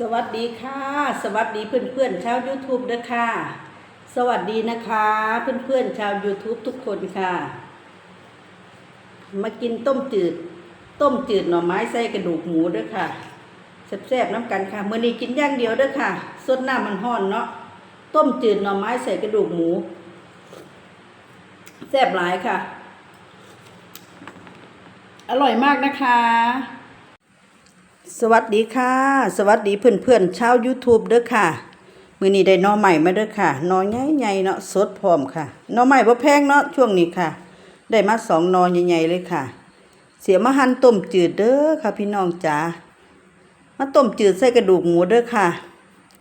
สวัสดีค่ะ สวัสดีเพื่อนเพื่อนชาว YouTube ด้วยค่ะสวัสดีนะคะเพื่อนเพื่อนชาว YouTube ทุกคนค่ะ มากินต้มจืด ต้มจืดหน่อไม้ใส่กระดูกหมูด้วยค่ะแซ่บๆน้ำกันค่ะเมื้อนี้กินย่างเดียวด้วยค่ะสดหน้ำมันห้อนเนาะต้มจืดหน่อไม้ใส่กระดูกหมูแซ่บหลายค่ะ อร่อยมากนะคะ วัสดีค่ะ สวัสดีเพื่อนเพื่อนๆชาว YouTube เด้อค่ะ มือนี้ได้นอใหม่มาเด้อค่ะหน่อใหญ่ๆเนาะสดพร้อมค่ะนอใหม่บ่แพงเนาะช่วงนี้ค่ะ ได้มาสองนอใหญ่ๆเลยค่ะ เสียมาหั่นต้มจืดเด้อค่ะ พี่น้องจ๋ามาต้มจืดใส่กระดูกหมูเด้อค่ะ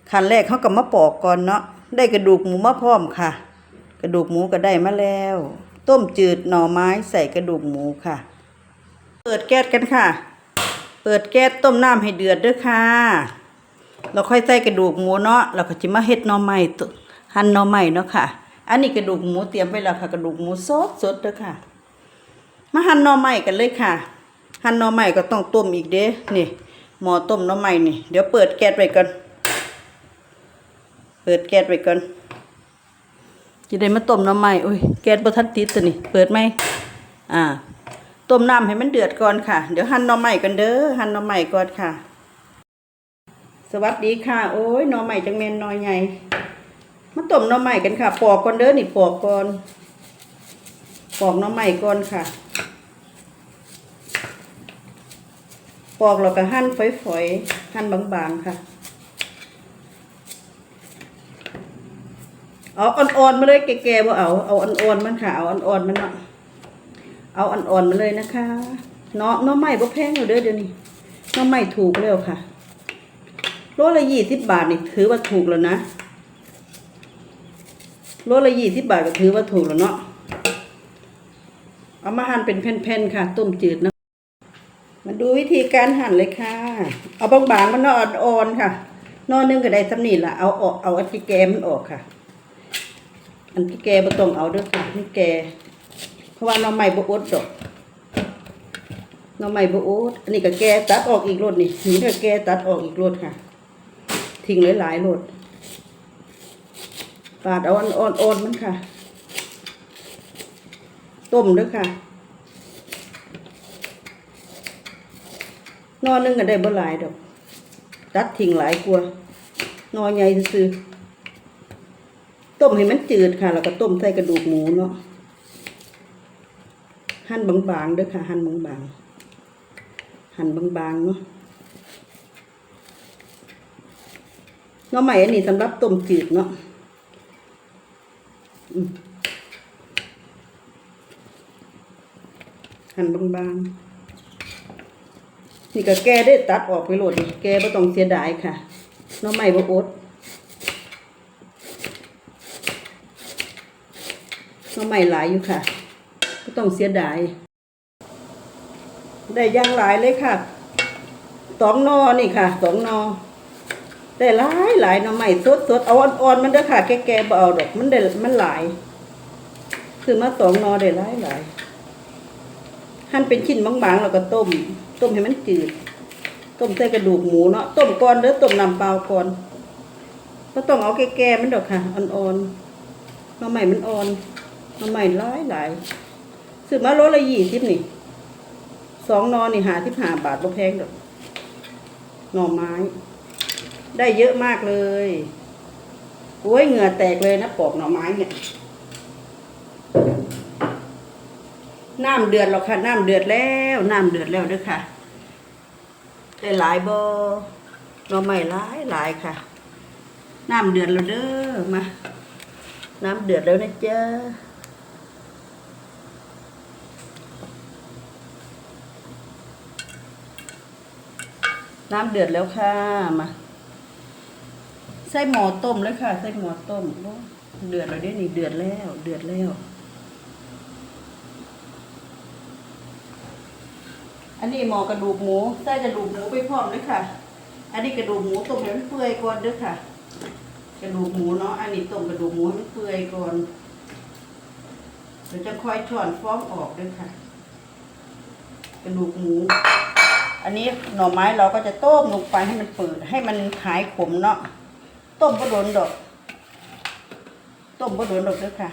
ขั้นแรกเขาก็มาปอกก่อนเนาะได้กระดูกหมูมาพร้อมค่ะ กระดูกหมูก็ได้มาแล้ว ต้มจืดหน่อไม้ใส่กระดูกหมูค่ะ เปิดแก๊สกันค่ะ เปิดแก๊สต้มน้ำให้เดือดด้อค่ะ เราค่อยใส่กระดูกหมูเนาะเราก็จะมาเฮ็ดหน่อไม้หั่นหน่อไม้เนาะค่ะ อันนี้กระดูกหมูเตรียมไว้แล้วค่ะ กระดูกหมูสดสดด้อค่ะ มาหั่นหน่อไม้กันเลยค่ะ หั่นหน่อไม้ก็ต้องต้มอีกเด้นี่หม้อต้มหน่อไม้นี่ เดี๋ยวเปิดแก๊สไว้ก่อนเปิดแก๊สไว้ก่อนจะได้มาต้มหน่อไม้โอ้ยแก๊สบ่ทันติดตัวนี่เปิดไหมอ่า ต้มน้ำให้มันเดือดก่อนค่ะ เดี๋ยวหั่นหน่อไม้กันเด้อหั่นหน่อไม้ก่อนค่ะ สวัสดีค่ะ โอ้ยหน่อไม้จังแมนหน่อใหญ่มาต้มหน่อไม้กันค่ะ ปอกก่อนเด้อนี่ปอกก่อน ปอกหน่อไม้ก่อนค่ะ ปอกแล้วก็หั่นฝอยๆหั่นบางๆค่ะเอาอ่อนๆมาเลยแก่ๆบ่เอาเอาอ่อนๆมันค่ะเอาอ่อนๆมันเนาะ เอาอ่อนๆมาเลยนะคะเนาะหน้อใหม่บ่แพงอยู่เด้อเดี๋ยวนี้หน้อใหม่ถูกแล้วค่ะโลละยี่สิบบาทนี่ถือว่าถูกแล้วนะโลละยี่สิบบาทก็ถือว่าถูกแล้วเนาะเอามาหั่นเป็นแผ่นๆค่ะ ต้มจืดนะมาดูวิธีการหั่นเลยค่ะ เอาบางๆมันนอ่อนๆค่ะ นอนึงก็ได้สำนีละเอาออกเอาอันที่แกมันออกค่ะ อันที่แกบ่ต้องเอาเด้อค่ะนี่แก ราะว่าน้องใหม่บอดดอกน้องใหม่บอดอันนี้ก็แกตัดออกอีกรถนี่นี่ก็แกตัดออกอีกรถค่ะ ทิ้งหลายๆรถปาดเอาอันอ่อนๆมันค่ะ ต้มด้วยค่ะนอนึงก็ได้บ่หลายดอก ตัดทิ้งหลายกว่านอใหญ่ซื่อต้มให้มันจืดค่ะ แล้วก็ต้มใส่กระดูกหมูเนาะ หั่นบางๆเด้อค่ะ หั่นบางๆหั่นบางๆเนาะน้อใหม่อันนี้สำหรับต้มจืดเนาะหั่นบางๆ นี่ก็แกได้ตัดออกไปโหลดนี่แกไม่ต้องเสียดายค่ะน้อใหม่บ่อดหน้อใหม่หลายอยู่ค่ะ ต้องเสียดาย ได้ย่างหลายเลยค่ะสองนอนี่ค่ะสองนอได้หลายหลายหน่อใหม่สดสดเอาอ่อนๆมันเด้อค่ะ แก่ๆบ่เอาดอกมันได้มันหลายคือมาสองนอได้หลายหลายหั่นเป็นชิ้นบางๆแล้วก็ต้ม ต้มให้มันจืด ต้มใส่กระดูกหมูเนาะต้มก่อนเด้อต้มน้ำเปล่าก่อนก็ต้องเอาแก่ๆมันดอกค่ะอ่อนๆหน่อใหม่มันอ่อนหน่อใหม่หลายหลาย ซื้อมาโลละยี่สิบนี่สองนอนนี่หาที่หาบาทบ่แพงดอกหน่อไม้ ได้เยอะมากเลยโอ้ยเหงื่อแตกเลยนะปอกหน่อไม้เนี่ยน้ำเดือดแล้วค่ะน้ำเดือดแล้วน้ำเดือดแล้วด้วยค่ะได้หลายบ่หน่อไม้หลายหลายค่ะ น้ำเดือดแล้วเด้อมา น้ำเดือดแล้วนะเจ๊ะ น้ำเดือดแล้วค่ะมาใส่หม้อต้มเลยค่ะใส่หม้อต้มเดือดแล้วเด้นี่เดือดแล้ว เดือดแล้ว อันนี้หม้อกระดูกหมูใส่กระดูกหมูไปพร้อมเลยค่ะ อันนี้กระดูกหมูต้มให้มันเปื่อยก่อนเด้อค่ะ กระดูกหมูเนาะอันนี้ต้มกระดูกหมูให้มันเปื่อยก่อนเดี๋ยวจะค่อยถอนฟองออกเด้วยค่ะ กระดูกหมู อันนี้หน่อไม้เราก็จะต้มลงไปให้มันเปืดให้มันหายขมเนาะต้มก็โดนดอก ต้มก็โดนดอกด้วยค่ะ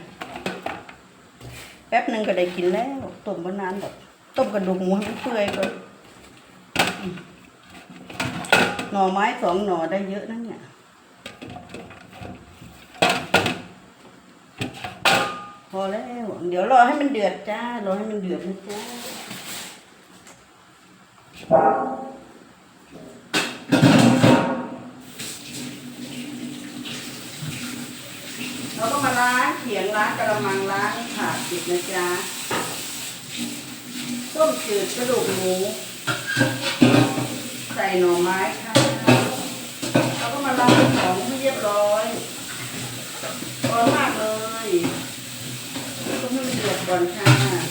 แป๊บหนึ่งก็ได้กินแล้ว ต้มก็นานดอก ต้มกระดูกหมูให้มันเปื่อยก่อนหน่อไม้สองหน่อได้เยอะนะเนี่ยพอแล้ว เดี๋ยวรอให้มันเดือดจ้ารอให้มันเดือดนะจ้า เราก็มาล้างเขียงล้างกระมังล้างถาดอีกนะจ๊ะต้มจืดกระดูกหมู ใส่หน่อไม้ค่ะเราก็มาล้างของให้เรียบร้อยร้อนมากเลยต้มให้มันเดือดก่อนค่ะ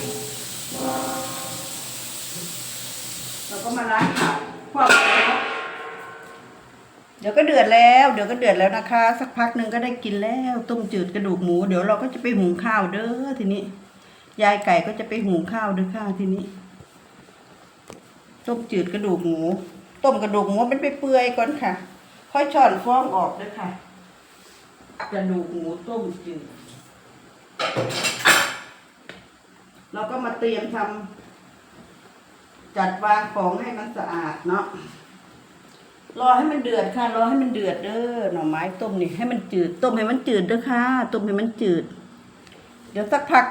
มาล้างผักความร้อเดี๋ยวก็เดือดแล้ว เดี๋ยวก็เดือดแล้วนะคะ สักพักหนึ่งก็ได้กินแล้ว ต้มจืดกระดูกหมู เดี๋ยวเราก็จะไปหุงข้าวเด้อทีนี้ ยายไก่ก็จะไปหุงข้าวเด้อค่ะทีนี้ ต้มจืดกระดูกหมู ต้มกระดูกหมูมันไปเปื่อยก่อนค่ะ ค่อยช้อนฟองออกเด้อค่ะ กระดูกหมูต้มจืดเราก็มาเตรียมทำ จัดวางของให้มันสะอาดเนาะรอให้มันเดือดค่ะ รอให้มันเดือดเด้อหน่อไม้ต้มนี่ให้มันจืดต้มให้มันจืดเด้อค่ะ ต้มให้มันจืด เดี๋ยวสักพัก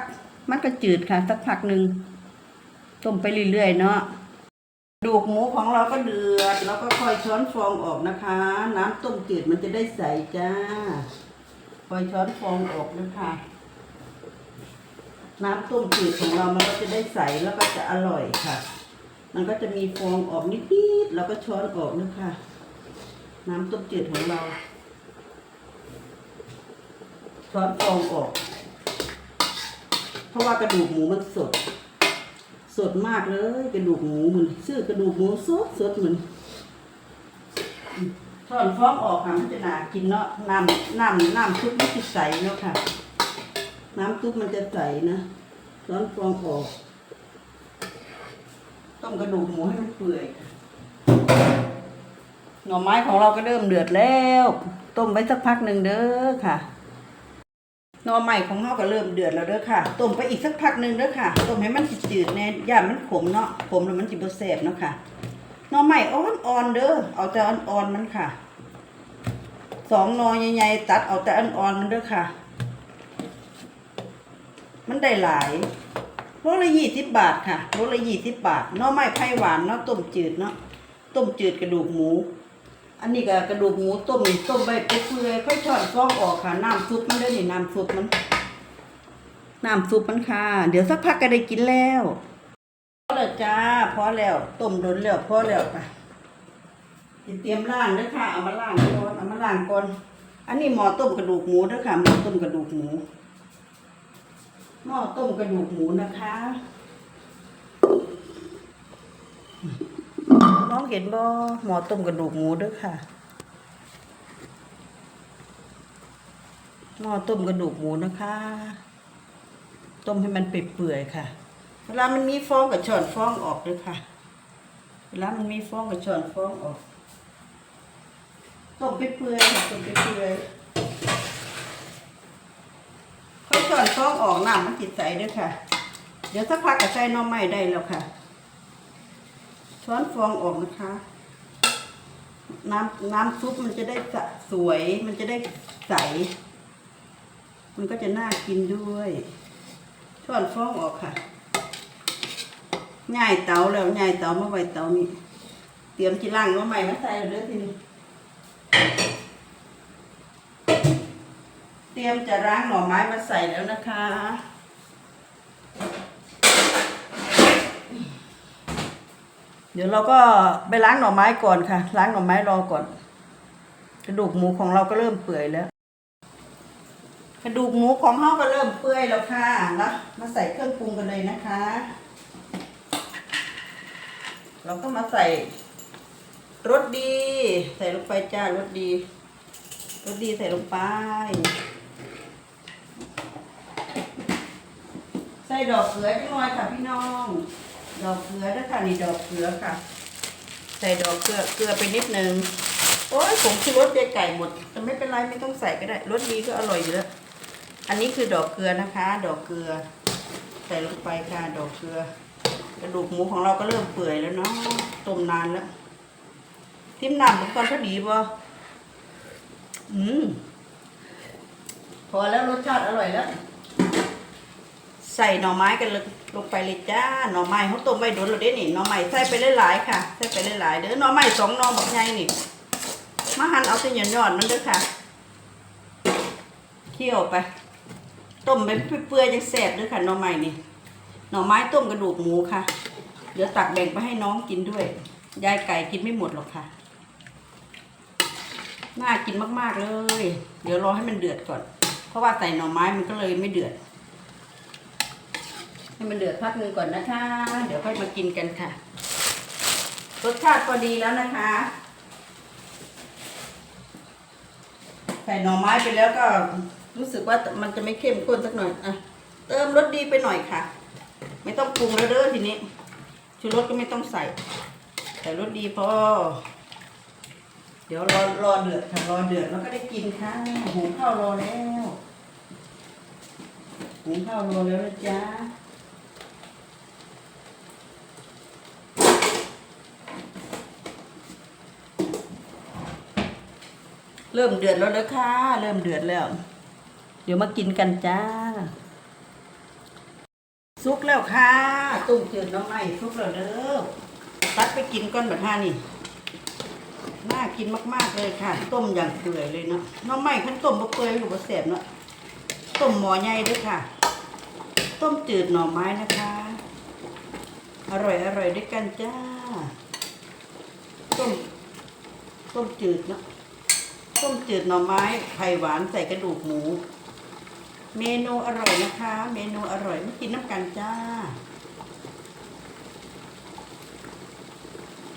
มันก็จืดค่ะ สักพักหนึ่งต้มไปเรื่อยๆเนาะดูกหมูของเราก็เดือดแล้วก็ค่อยช้อนฟองออกนะคะ น้ำต้มจืดมันจะได้ใสจ้าค่อยช้อนฟองออกนะคะ น้ำต้มจืดของเรามันก็จะได้ใสแล้วก็จะอร่อยค่ะ มันก็จะมีฟองออกนิดๆแล้วก็ช้อนออกนะคะ น้ำต้มจืดของเรา ช้อนฟองออก เพราะว่ากระดูกหมูมันสด สดมากเลยกระดูกหมูมันซื้อกระดูกหมูสดสดเหมือนช้อนฟองออกค่ะมันจะน่ากินเนาะน้ำน้ำน้ำซุปมันจะใสเนาะค่ะ น้ำซุปมันจะใสนะช้อนฟองออก ต้มกระดูกหมูให้มันเปื่อย หน่อไม้ของเราก็เริ่มเดือดแล้ว ต้มไว้สักพักหนึ่งเด้อค่ะ หน่อไม้ของเราก็เริ่มเดือดแล้วเด้อค่ะ ต้มไปอีกสักพักหนึ่งเด้อค่ะ ต้มให้มันจืดแน่ย่ามันขมเนาะ ขมแล้วมันจิบแสบเนาะค่ะ หน่อไม้อ่อนๆเด้อ เอาแต่อ่อนๆมันค่ะ สองหนอใหญ่ๆตัดเอาแต่อ่อนๆมันเด้อค่ะ มันได้หลาย โลละยี่สิบบาทค่ะโลละยี่สิบบาทหน่อไม้ไผ่หวานเนาะต้มจืดเนาะต้มจืดกระดูกหมู อันนี้ก็กระดูกหมูต้มต้มไปเปื่อยค่อยช้อนฟองออกค่ะน้ำซุปมันเด้อนี่น้ำซุปมันน้ำซุปมันค่ะ เดี๋ยวสักพักก็ได้กินแล้วพอแล้วจ้าพอแล้วต้มโดนแล้วพอแล้วค่ะเตรียมล้างด้อค่ะเอามาล้างก่อนเอามาล้างก่อนอันนี้หม้อต้มกระดูกหมูเด้อค่ะหม้อต้มกระดูกหมู หม้อต้มกระดูกหมูนะคะมองเห็นบ่หม้อต้มกระดูกหมูด้อค่ะ หม้อต้มกระดูกหมูนะคะ ต้มให้มันเปื่อยๆค่ะ เวลามันมีฟองกับช้อนฟองออกด้วยค่ะ เวลามันมีฟองกับช้อนฟองออก ต้มเปื่อยๆต้มเปื่อยๆ ค่อยช้อนฟองออกน้ำมันติดใสด้วยค่ะ เดี๋ยวสักพักก็ใส่น้องไม้ได้แล้วค่ะ ช้อนฟองออกนะคะ น้ำน้ำซุปมันจะได้สวย มันจะได้ใส มันก็จะน่ากินด้วย ช้อนฟองออกค่ะง่ายเตาแล้วง่ายเตามาไว้เตานี้เตรียมจีล่างน้อไม้มาใส่แล้วเด้อทีนี้ ตรียมจะล้างหน่อไม้มาใส่แล้วนะคะ เดี๋ยวเราก็ไปล้างหน่อไม้ก่อนค่ะ ล้างหน่อไม้รอก่อน กระดูกหมูของเราก็เริ่มเปื่อยแล้ว กระดูกหมูของเราก็เริ่มเปื่อยแล้วค่ะแล้วมาใส่เครื่องปรุงกันเลยนะคะ เราก็มาใส่รสดี ใส่ลงไปจ้ารสดีรสดีใส่ลงไป ใส่ดอกเกลือจังหน่อยค่ะพี่น้อง ดอกเกลือด้วยค่ะนี่ดอกเกลือค่ะ ใส่ดอกเกลือเกลือไปนิดนึงโอ้ยผมคือรสยายไก่หมด แต่ไม่เป็นไรไม่ต้องใส่ก็ได้รสดีก็อร่อยอยู่แล้วอันนี้คือดอกเกลือนะคะ ดอกเกลือ ใส่ลงไปค่ะดอกเกลือกระดูกหมูของเราก็เริ่มเปื่อยแล้วเนาะต้มนานแล้วทิมน้ำมันก่อนพอดีป่ะอืมพอแล้วรสชาติอร่อยแล้ว ใส่หน่อไม้กันลลงไปเลยจ้าหน่อไม้เขาต้มไว้โดนเราได้นี่หน่อไม้ใส่ไปหลายๆค่ะใส่ไปหลายๆเด้อหน่อไม้สองหน่อบักใหญ่นี่มาหั่นเอาแต่หย่อนๆมันเด้อค่ะเคี่ยวไปต้มไปเปื่อยๆยังแซ่บเด้อค่ะหน่อไม้นี่หน่อไม้ต้มกระดูกหมูค่ะ เดี๋ยวตักแบ่งไปให้น้องกินด้วย ยายไก่กินไม่หมดหรอกค่ะ น่ากินมากๆเลย เดี๋ยวรอให้มันเดือดก่อน เพราะว่าใส่หน่อไม้มันก็เลยไม่เดือด ให้มันเดือดพักนึงก่อนนะคะ เดี๋ยวค่อยมากินกันค่ะ รสชาติพอดีแล้วนะคะ ใส่หน่อไม้ไปแล้วก็รู้สึกว่ามันจะไม่เข้มข้นสักหน่อยอะเติมรสดีไปหน่อยค่ะ ไม่ต้องปรุงแล้วเด้อทีนี้ชูรสก็ไม่ต้องใส่ ใส่รสดีพอ เดี๋ยวรอรอเดือดค่ะรอเดือดแล้วก็ได้กินค่ะหุงข้าวรอแล้วหุงข้าวรอแล้วนะจ๊ะ เริ่มเดือดแล้วนะค่ะ เริ่มเดือดแล้ว เดี๋ยวมากินกันจ้า ซุกแล้วค่ะ ตุ้มจืดน้องไม้ซุกแล้วเด้อตัดไปกินก้อนแบบท่านี่น่ากินมาก ๆ เลยค่ะ ต้มอย่างเปื่อยเลยเนาะน้องไม้ขั้นต้มบะเปื่อยอยู่บะแสบเนาะต้มหมอใหญ่ด้วยค่ะ ต้มจืดหน่อไม้นะคะ อร่อยอร่อยด้วยกันจ้า ต้มต้มจืดเนาะ ต้มจืดหน่อไม้ไข่หวานใส่กระดูกหมู เมนูอร่อยนะคะ เมนูอร่อยไมากินน้ำกันจ้า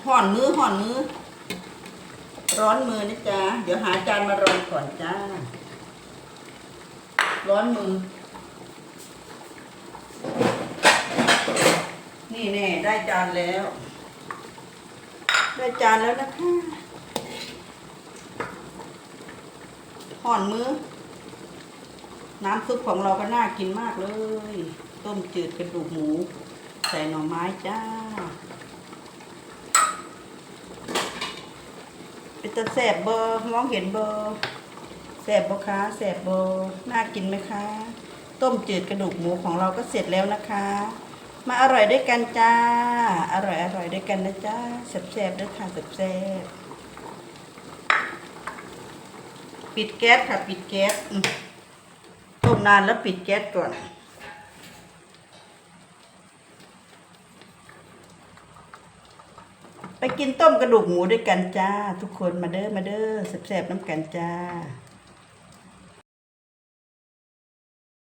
ห่อนมือห่อนมือ ร้อนมือนะจ๊ะ เดี๋ยวหาจานมารองก่อนจ้า ร้อนมือ นี่แน่ได้จานแล้ว ได้จานแล้วนะคะ ห่อนมือ น้ำซุปของเราก็น่ากินมากเลย ต้มจืดกระดูกหมู ใส่หน่อไม้จ้า เป็นตะแสบเบอร์มองเห็นเบอร์แสบบ่คะแสบเบอร์น่ากินไหมคะ ต้มจืดกระดูกหมูของเราก็เสร็จแล้วนะคะ มาอร่อยด้วยกันจ้า อร่อยอร่อยด้วยกันนะจ้าแสบแสบๆด้วยค่ะแสบแสบๆ ปิดแก๊สค่ะ ปิดแก๊สอืมต้มนานแล้วปิดแก๊สก่อน ไปกินต้มกระดูกหมูด้วยกันจ้า ทุกคนมาเด้อมาเด้อแซ่บๆน้ำกันจ้า